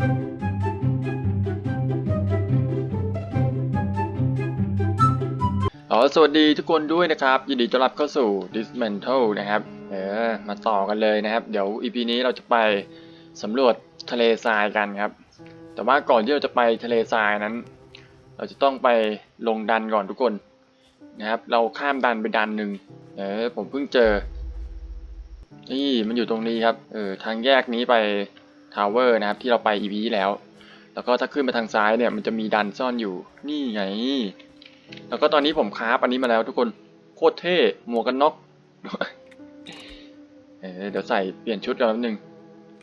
อ๋อสวัสดีทุกคนด้วยนะครับ ยินดีต้อนรับเข้าสู่ Dismantle นะครับเออมาต่อกันเลยนะครับ เดี๋ยว EP นี้เราจะไปสำรวจทะเลทรายกันครับ แต่ว่าก่อนที่เราจะไปทะเลทรายนั้น เราจะต้องไปลงดันก่อนทุกคนนะครับ เราข้ามดันไปดันหนึ่งเออผมเพิ่งเจอ นี่มันอยู่ตรงนี้ครับเออทางแยกนี้ไป ทาวเวอร์นะครับที่เราไป EP ที่แล้ว แล้วก็ถ้าขึ้นไปทางซ้ายเนี่ยมันจะมีดันซ่อนอยู่นี่ไง แล้วก็ตอนนี้ผมคราฟอันนี้มาแล้วทุกคนโคตรเท่หมวกกันน็อกเอเดี๋ยวใส่เปลี่ยนชุดกันแป๊บนึง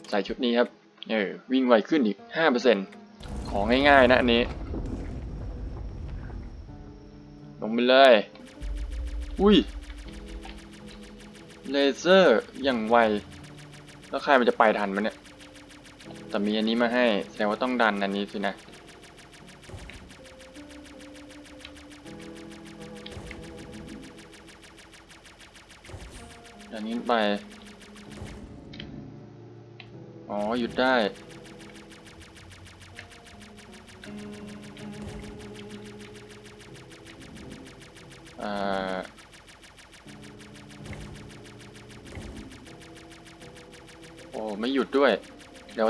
ใส่ชุดนี้ครับเออวิ่งไวขึ้นอีกห้าเปอร์เซ็นของง่ายๆนะอันนี้ ลงไปเลย อุ้ย เลเซอร์อย่างไว แล้วใครมันจะไปทันมันเนี่ย แต่มีอันนี้มาให้แสดงว่าต้องดันอันนี้สินะ อันนี้ไป อ๋อหยุดได้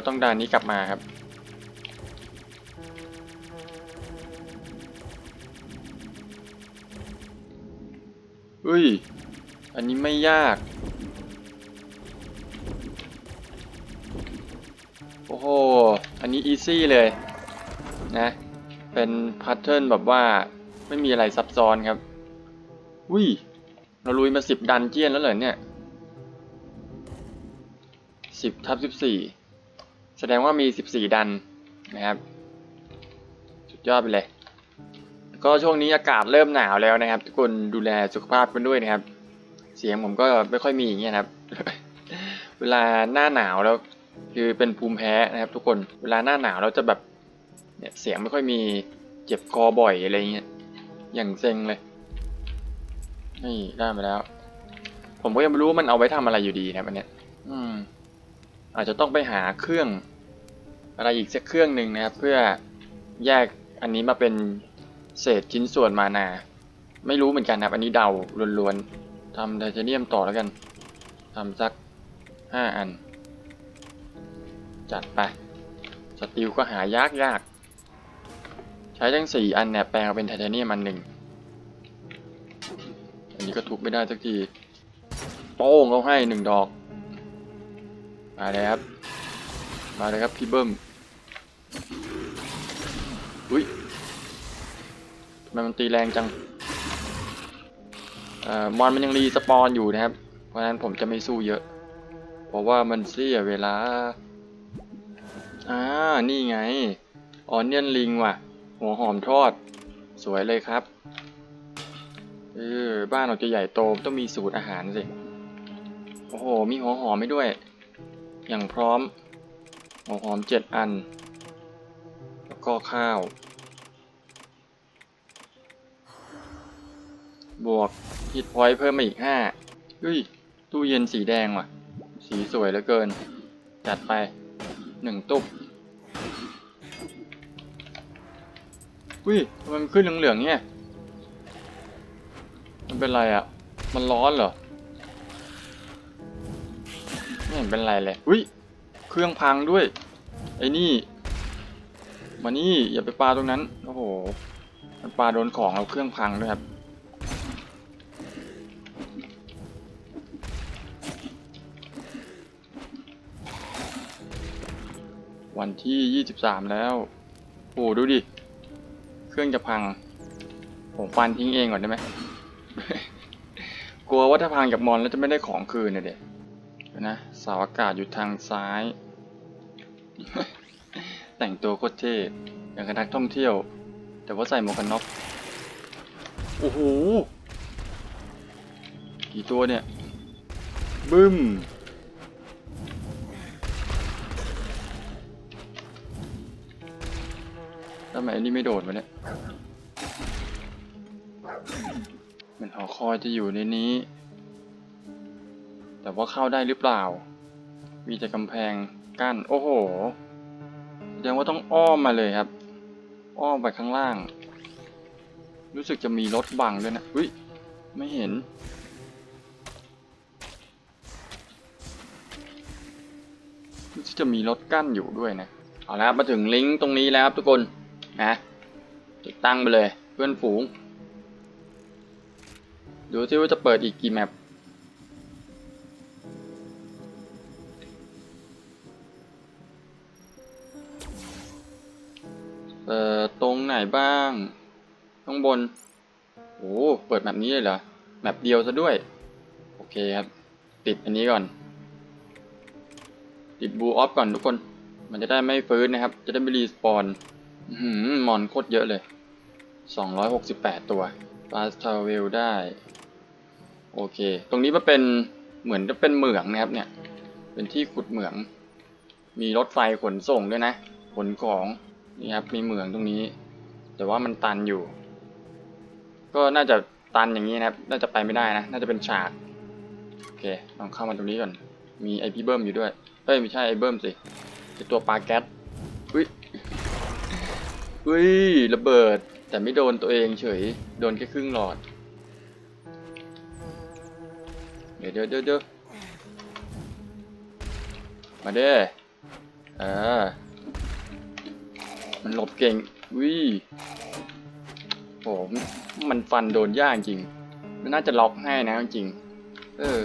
ต้องดานนี้กลับมาครับ อุ้ย อันนี้ไม่ยาก โอ้โห อันนี้อีซี่เลยนะ เป็นแพทเทิร์นแบบว่าไม่มีอะไรซับซ้อนครับ อุ้ย เราลุยมาสิบดันเจียนแล้วเหรอเนี่ยสิบทับสิบสี่ แสดงว่ามีสิบสี่ดันนะครับ สุดยอดไปเลย ก็ช่วงนี้อากาศเริ่มหนาวแล้วนะครับ ทุกคนดูแลสุขภาพกันด้วยนะครับ เสียงผมก็ไม่ค่อยมีอย่างเงี้ยครับ เวลาหน้าหนาวแล้ว คือเป็นภูมิแพ้นะครับ ทุกคน เวลาหน้าหนาวเราจะแบบเนี่ยเสียงไม่ค่อยมีเจ็บคอบ่อยอะไรเงี้ย อย่างเซ็งเลย นี่ได้มาแล้ว ผมก็ยังไม่รู้ว่ามันเอาไว้ทำอะไรอยู่ดีนะครับอันเนี้ย อืม อาจจะต้องไปหาเครื่องอะไรอีกสักเครื่องหนึ่งนะครับ เพื่อแยกอันนี้มาเป็นเศษชิ้นส่วนมานา ไม่รู้เหมือนกันครับ อันนี้เดาล้วนๆทำไทเทเนียมต่อแล้วกันทำสักห้าอัน จัดไปสติลก็หายากยากใช้ทั้งสี่อันเนี่ยแปลงเป็นไทเทเนียมอันหนึ่งอันนี้ก็ทุบไม่ได้สักทีโป้งเขาให้หนึ่งดอก มาเลยครับ มาเลยครับพี่เบิ้ม อุ้ยทำไมมันตีแรงจังเอ่อมอนมันยังรีสปอนอยู่นะครับ เพราะฉะนั้นผมจะไม่สู้เยอะ เพราะว่ามันเสียเวลา อ่า นี่ไง ออนเนียนลิงว่ะ หัวหอมทอด สวยเลยครับ เออ บ้านเราจะใหญ่โตต้องมีสูตรอาหารสิ โอ้โห มีหัวหอมไม่ด้วย อย่างพร้อมหัวหอมเจ็ดอัน แล้วก็ข้าว บวกฮิตพอยต์เพิ่มมาอีกห้าเฮ้ย ตู้เย็นสีแดงว่ะ สีสวยเหลือเกิน จัดไปหนึ่งตุ๊บอุ้ยทำไมมันขึ้นเหลืองๆเนี่ย มันเป็นไรอะ่ะ มันร้อนเหรอ เห็นเป็นไรเลย อุ้ย เครื่องพังด้วย ไอ้นี่ มานี่ อย่าไปปลาตรงนั้น โอ้โห มันปลาโดนของเราเครื่องพังด้วยครับ วันที่ 23 แล้ว โอ้ดูดิ เครื่องจะพัง ผมฟันทิ้งเองก่อนได้ไหม กลัวว่าถ้าพังกับมอนแล้วจะไม่ได้ของคืนเนะเด็ก นะเสาอากาศอยู่ทางซ้าย แต่งตัวโคตรเท่อย่างกับนักท่องเที่ยว แต่ว่าใส่หมวกกันน็อกโอ้โหกี่ตัวเนี่ย บึ้มทำไมอันนี้ไม่โดดวะเนี่ยมันหอคอยจะอยู่ในนี้ แต่ว่าเข้าได้หรือเปล่า มีแต่กำแพงกั้น โอ้โหแสดงว่าต้องอ้อมมาเลยครับ อ้อมไปข้างล่าง รู้สึกจะมีรถบังด้วยนะอุ้ย ไม่เห็น รู้สึกจะมีรถกั้นอยู่ด้วยนะ เอาละครับมาถึงลิงก์ตรงนี้แล้วครับทุกคนนะติดตั้งไปเลยเพื่อนฝูง ดูซิว่าจะเปิดอีกกี่แมป อตรงไหนบ้าง ข้างบน โอ้เปิดแบบนี้เลยเหรอแมปเดียวซะด้วย โอเคครับ ติดอันนี้ก่อน ติดบูออฟก่อนทุกคน มันจะได้ไม่ฟื้นนะครับ จะได้ไม่รีสปอนหืมมอนโคตรเยอะเลย 268 ตัวฟาสทาวเวลได้ โอเค ตรงนี้มันเป็นเหมือนจะเป็นเหมืองนะครับ เนี่ย เป็นที่ขุดเหมือง มีรถไฟขนส่งด้วยนะ ขนของนี่ครับ มีเหมืองตรงนี้ แต่ว่ามันตันอยู่ ก็น่าจะตันอย่างนี้นะครับ น่าจะไปไม่ได้นะ น่าจะเป็นฉาก โอเค ลองเข้ามาตรงนี้ก่อน มีไอพีเบิร์มอยู่ด้วย เอ้ยไม่ใช่ไอเบิร์มสิไอตัวปลาแก๊สอุ้ยอุ้ยระเบิด แต่ไม่โดนตัวเองเฉย โดนแค่ครึ่งหลอด เดี๋ยวเดี๋ยวเดี๋ยวเดี๋ยวมาเด้อเออมันหลบเก่ง วิโอ้มมันฟันโดนยากจริง มันน่าจะล็อกให้นะจริง เออ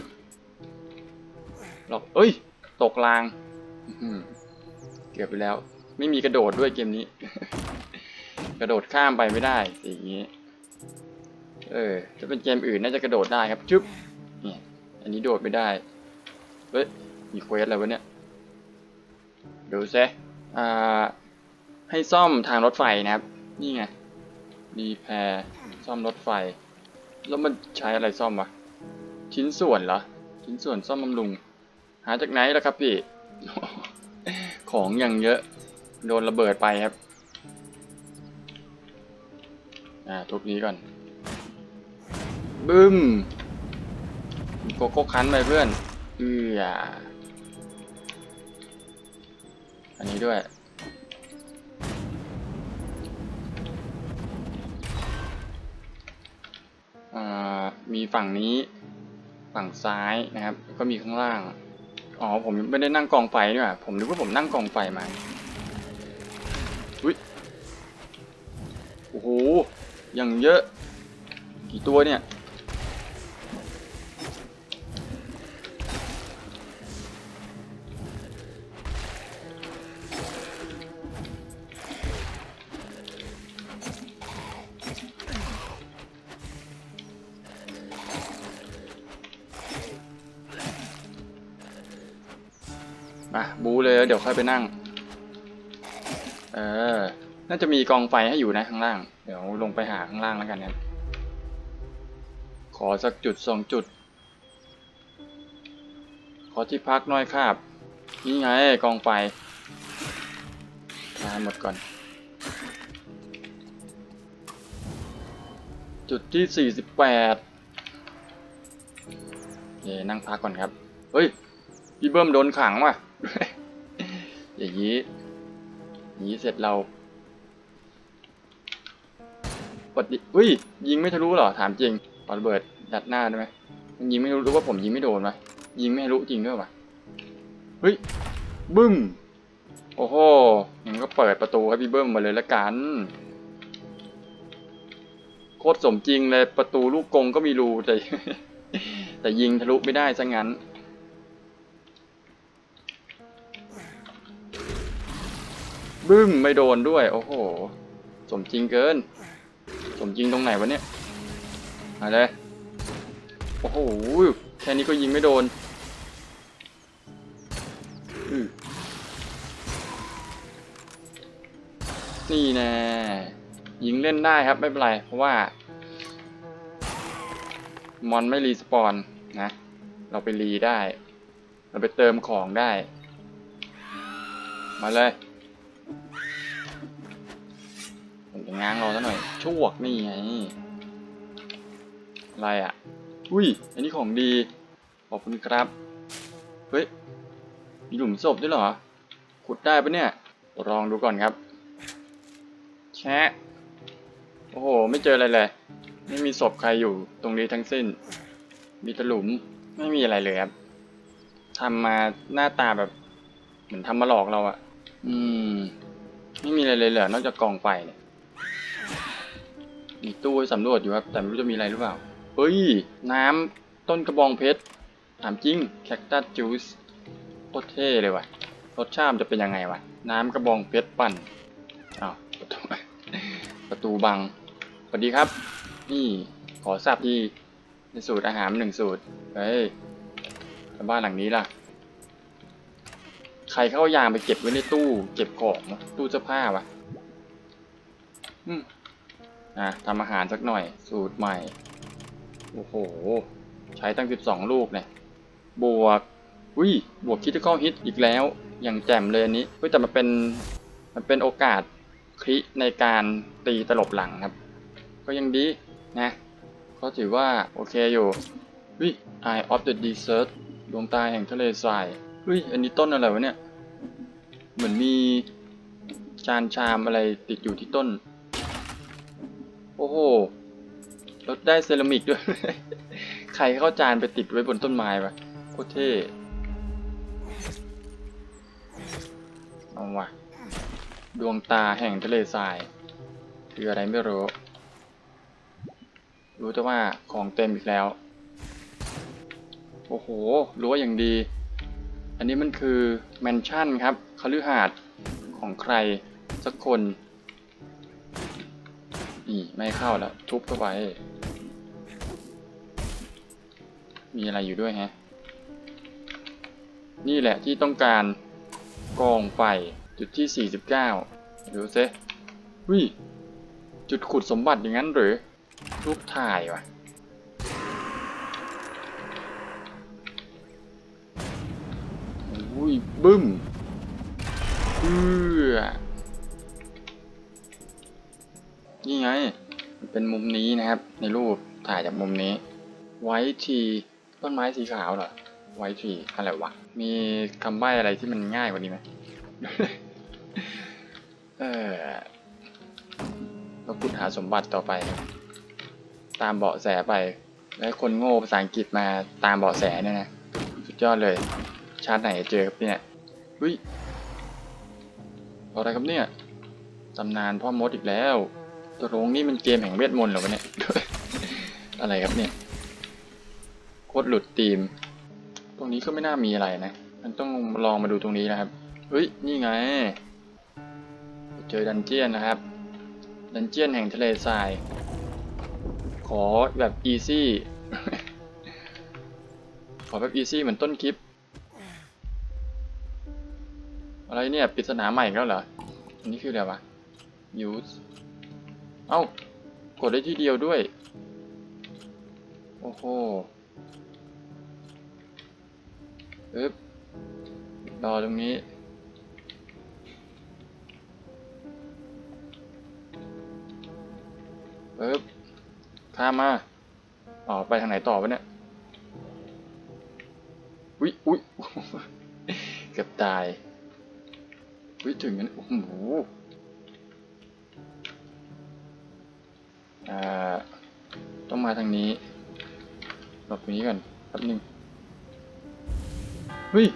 ล็อก เอ้ย ตกราง เกือบไปแล้ว ไม่มีกระโดดด้วยเกมนี้ กระโดดข้ามไปไม่ได้สิอย่างนี้ เออ ถ้าเป็นเกมอื่นน่าจะกระโดดได้ครับจุ๊บเนี่ย อันนี้โดดไม่ได้ เฮ้ย มีเควสอะไรวะเนี่ย ดูซะอ่า ให้ซ่อมทางรถไฟนะครับ นี่ไงรีแพร์ซ่อมรถไฟ แล้วมันใช้อะไรซ่อมวะชิ้นส่วนเหรอ ชิ้นส่วนซ่อมบำรุง หาจากไหนล่ะครับพี่ ของอย่างเยอะ โดนระเบิดไปครับ อ่าทุบนี้ก่อน บึ้ม โกโก้คันไปเพื่อน เอืออันนี้ด้วย ฝั่งนี้ฝั่งซ้ายนะครับ ก็มีข้างล่าง อ๋อ ผมไม่ได้นั่งกองไฟนี่หว่าผมนึกว่าผมนั่งกองไฟมาอุ้ยโอ้โหอย่างเยอะ กี่ตัวเนี่ย อยไปนั่ง เออ น่าจะมีกองไฟให้อยู่นะข้างล่าง เดี๋ยวลงไปหาข้างล่างแล้วกันนะครับ ขอสักจุดสองจุด ขอที่พักน้อยครับ นี่ไงกองไฟมาหมดก่อน จุดที่สี่สิบแปดเย่นั่งพักก่อนครับ เฮ้ย พี่เบิ้มโดนขังว่ะ อย่างนี้อย่างนี้เสร็จเราปดดิอุ้ย ยิงไม่ทะลุหรอ ถามจริงปาระเบิดดัดหน้าได้ไหมมันยิงไม่รู้รู้ว่าผมยิงไม่โดนไหมยิงไม่ทะลุจริงด้วยวะเฮ้ย บึ้ม โอ้โหงั้นก็เปิดประตูให้พี่เบิ้มมาเลยละกัน โคตรสมจริงเลย ประตูลูกกงก็มีรูแต่แต่ยิงทะลุไม่ได้ซะงั้น บึ้มไม่โดนด้วย โอ้โห สมจริงเกิน สมจริงตรงไหนวะเนี่ยมาเลยโอ้โหแค่นี้ก็ยิงไม่โดนนี่แน่ยิงเล่นได้ครับไม่เป็นไร เพราะว่า มอนไม่รีสปอนนะ เราไปรีได้ เราไปเติมของได้ มาเลย ง้างรอซะหน่อยชวกนี่ไงอะไรอะ อุ้ย อันนี้ของดี ขอบคุณครับ เฮ้ย มีหลุมศพด้วยเหรอ ขุดได้ปะเนี่ย ลองดูก่อนครับ แชะ โอ้โห ไม่เจออะไรเลย ไม่มีศพใครอยู่ตรงนี้ทั้งสิ้น มีตะหลุม ไม่มีอะไรเลยครับทำมาหน้าตาแบบ เหมือนทำมาหลอกเราอะอืม ไม่มีอะไรเลยเหรอนอกจากกองไฟเนี่ย มีตู้ให้สำรวจอยู่ครับ แต่ไม่รู้จะมีอะไรหรือเปล่า เฮ้ย น้ำต้นกระบองเพชร ถามจริง แคคตัสจูสโคตรเท่เลยว่ะ รสชาติจะเป็นยังไงวะ น้ำกระบองเพชรปั่นอ้าวประตูประตูบังสวัสดีครับ นี่ขอสับที่ในสูตรอาหารหนึ่งสูตร เฮ้ยแล้วบ้านหลังนี้ล่ะ ใครเข้ายางไปเก็บไว้ในตู้ เก็บของตู้เสื้อผ้าวะอืม อะทำอาหารสักหน่อย สูตรใหม่ โอ้โห ใช้ตั้ง 12 ลูกเนี่ย บวกอุ้ยบวกคิด i ค a l ฮิตอีกแล้ว อย่างแจ่มเลยอันนี้เฮ้ยแต่มันเป็น มันเป็นโอกาสคริในการตีตลบหลังครับ ก็ยังดีนะ ก็ถือว่า โอเคอยู่เฮ้ย Eye of the Desert ดวงตาแห่งทะเลทรายเฮ้ย อันนี้ต้นอะไรวะเนี่ย เหมือนมีจานชามอะไรติดอยู่ที่ต้น อ้โหรถได้เซรามิกด้วย ใครเข้าจานไปติดไว้บนต้นไม้ปะโคตรเท่เอาวะดวงตาแห่งทะเลทรายคืออะไรไม่รู้ รู้แต่ว่าของเต็มอีกแล้ว โอ้โหรู้ว่าอย่างดี อันนี้มันคือแมนชั่นครับคฤหาสน์ของใครสักคน นี่ไม่เข้าแล้ว ทุบเข้าไป มีอะไรอยู่ด้วยฮะ นี่แหละที่ต้องการกองไฟจุดที่ 49 ดูซิวิจุดขุดสมบัติอย่างนั้นหรือรูปถ่ายวะอุ้ยบึ้มเอือ นี่ไง มันเป็นมุมนี้นะครับ ในรูปถ่ายจากมุมนี้ ไว้ทีต้นไม้สีขาวเหรอ ไว้ทีอะไรวะ มีคำใบ้อะไรที่มันง่ายกว่านี้ไหมเออเราขุดหาสมบัติต่อไป ตามเบาะแสไป แล้วคนโง่ภาษาอังกฤษมาตามเบาะแสเนี่ยนะ สุดยอดเลย ชาติไหนจเจอครับเนี่ยเฮ้ยอะไรครับเนี่ย ตำนานพ่อมดอีกแล้ว ตกลงนี่มันเกมแห่งเวทมนต์เหรอวะเนี่ย อะไรครับเนี่ย โคตรหลุดธีม ตรงนี้ก็ไม่น่ามีอะไรนะ มันต้องลองมาดูตรงนี้นะครับ เฮ้ย นี่ไง เจอดันเจียนนะครับ ดันเจียนแห่งทะเลทราย ขอแบบอีซี่ ขอแบบอีซี่เหมือนต้นคลิป อะไรเนี่ยปริศนาใหม่แล้วเหรอ อันนี้คืออะไรวะ use เอ้ากดได้ที่เดียวด้วย โอ้โหอึ๊บรอตรงนี้ปึ๊บข้ามมา อ๋อ ไปทางไหนต่อวะเนี่ย อุ๊ยอุ๊ยเกือบตาย อุ๊ย ถึงงั้นโอ้โห ต้องมาทางนี้หลบตรงนี้ก่อนแป๊บนึงเฮ้ย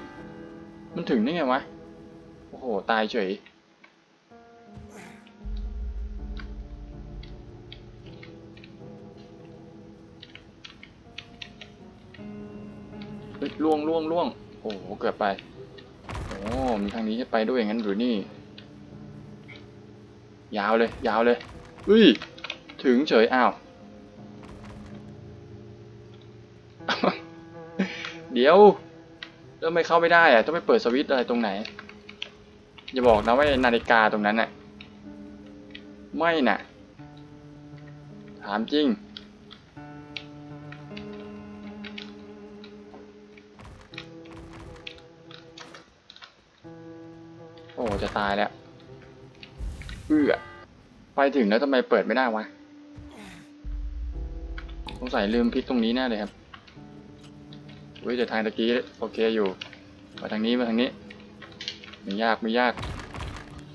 มันถึงได้ไงวะ โอ้โห ตายเฉยเฮ้ยล่วงล่วงล่วง โอ้โห เกือบไป โอ้มีทางนี้ให้ไปด้วยอย่างนั้นหรือนี่ ยาวเลย ยาวเลยอุ้ย ถึงเฉยอ้าว เดี๋ยวแล้วทำไม่เข้าไม่ได้อะต้องไปเปิดสวิตช์อะไรตรงไหน อย่าบอกนะว่านาฬิกาตรงนั้นน่ะ ไม่น่ะ ถามจริง โอ้ จะตายแล้ว เอือไปถึงแล้วทำไมเปิดไม่ได้วะ สงสัยลืมพลิกตรงนี้แน่เลยครับอุ้ยแต่ทางตะกี้โอเคอยู่มาทางนี้มาทางนี้ไม่ยากไม่ยาก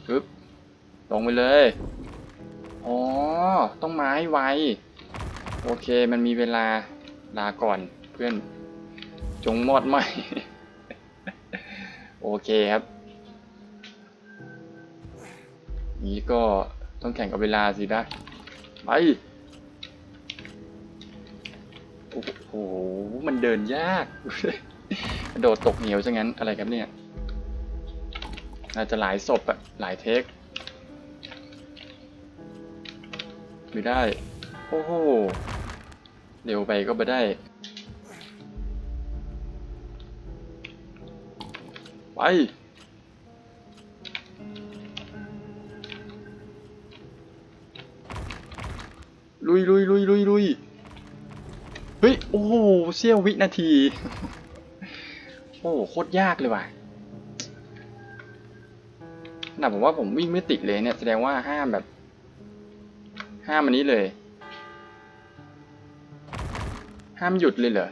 ฮึบลงไปเลยอ๋อต้องมาให้ไวโอเคมันมีเวลาลาก่อนเพื่อนจงมอดไหมโอเคครับนี้ก็ต้องแข่งกับเวลาสินะไป โอ้โห มันเดินยากกระโดดตกเหวซะงั้น อะไรครับเนี่ยน่าจะหลายศพอะหลายเทคไม่ได้ โอ้โห เร็วไปก็ไม่ได้ ไป ลุยลุยลุยลุยลุย เฮ้ย โอ้โหเสี้ยววินาที โอ้โหโคตรยากเลยว่ะขนาดผมว่าผมวิ่งไม่ติดเลยเนี่ย แสดงว่าห้ามแบบ ห้ามอันนี้เลย ห้ามหยุดเลยเหรอ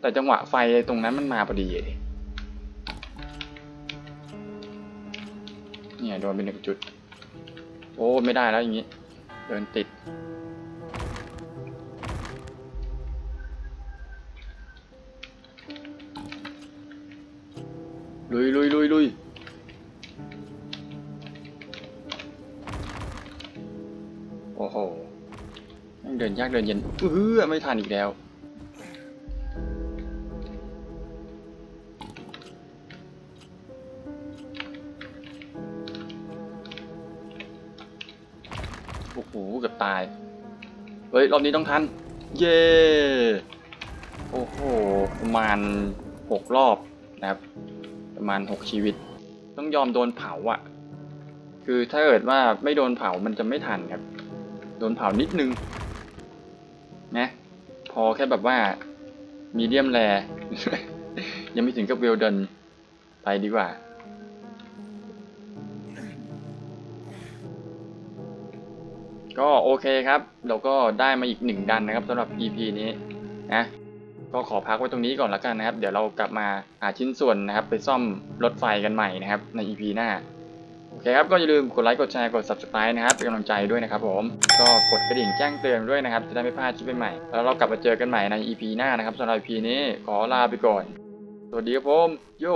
แต่จังหวะไฟตรงนั้นมันมาพอดีเลยเนี่ยโดนไปหนึ่งจุด โอ้ ไม่ได้แล้วอย่างนี้ เดินติด เดินยเย็นเออไม่ทันอีกแล้ว โอ้โหเกือบตาย เฮ้ย รอบนี้ต้องทัน เย้โอ้โห ประมาณหกรอบนะครับ ประมาณหกชีวิต ต้องยอมโดนเผาอะคือถ้าเกิดว่าไม่โดนเผามันจะไม่ทันครับ โดนเผานิดนึง พอแค่แบบว่ามีเดียมแรยังไม่ถึงกับเวลดันไปดีกว่า ก็โอเคครับ เราก็ได้มาอีกหนึ่งดันนะครับสำหรับ EP นี้นะก็ขอพักไว้ตรงนี้ก่อนแล้วกันนะครับ เดี๋ยวเรากลับมาหาชิ้นส่วนนะครับ ไปซ่อมรถไฟกันใหม่นะครับ ใน EP หน้า โอเคครับก็อย่าลืมกดไลค์กดแชร์กด subscribe นะครับเป็นกำลังใจด้วยนะครับผมก็กดกระดิ่งแจ้งเตือนด้วยนะครับจะได้ไม่พลาดคลิปใหม่แล้วเรากลับมาเจอกันใหม่ใน EP หน้านะครับสำหรับ EP นี้ขอลาไปก่อน สวัสดีครับผมโย